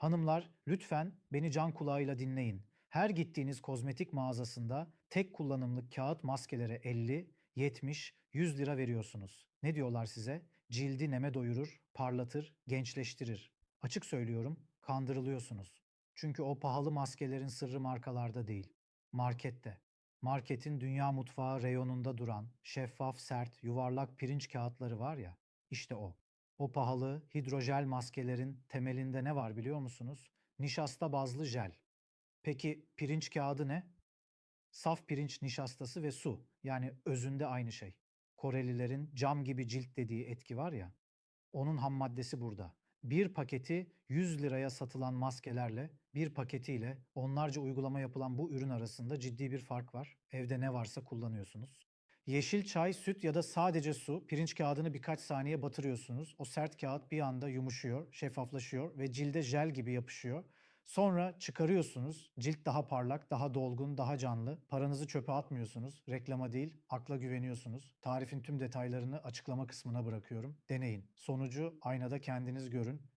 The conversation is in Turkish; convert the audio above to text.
Hanımlar, lütfen beni can kulağıyla dinleyin. Her gittiğiniz kozmetik mağazasında tek kullanımlık kağıt maskelere 50, 70, 100 lira veriyorsunuz. Ne diyorlar size? Cildi neme doyurur, parlatır, gençleştirir. Açık söylüyorum, kandırılıyorsunuz. Çünkü o pahalı maskelerin sırrı markalarda değil, markette. Marketin dünya mutfağı reyonunda duran, şeffaf, sert, yuvarlak pirinç kağıtları var ya, işte o. O pahalı hidrojel maskelerin temelinde ne var biliyor musunuz? Nişasta bazlı jel. Peki pirinç kağıdı ne? Saf pirinç nişastası ve su. Yani özünde aynı şey. Korelilerin cam gibi cilt dediği etki var ya. Onun ham maddesi burada. Bir paketi 100 liraya satılan maskelerle bir paketiyle onlarca uygulama yapılan bu ürün arasında ciddi bir fark var. Evde ne varsa kullanıyorsunuz. Yeşil çay, süt ya da sadece su, pirinç kağıdını birkaç saniye batırıyorsunuz. O sert kağıt bir anda yumuşuyor, şeffaflaşıyor ve cilde jel gibi yapışıyor. Sonra çıkarıyorsunuz. Cilt daha parlak, daha dolgun, daha canlı. Paranızı çöpe atmıyorsunuz. Reklama değil, akla güveniyorsunuz. Tarifin tüm detaylarını açıklama kısmına bırakıyorum. Deneyin. Sonucu aynada kendiniz görün.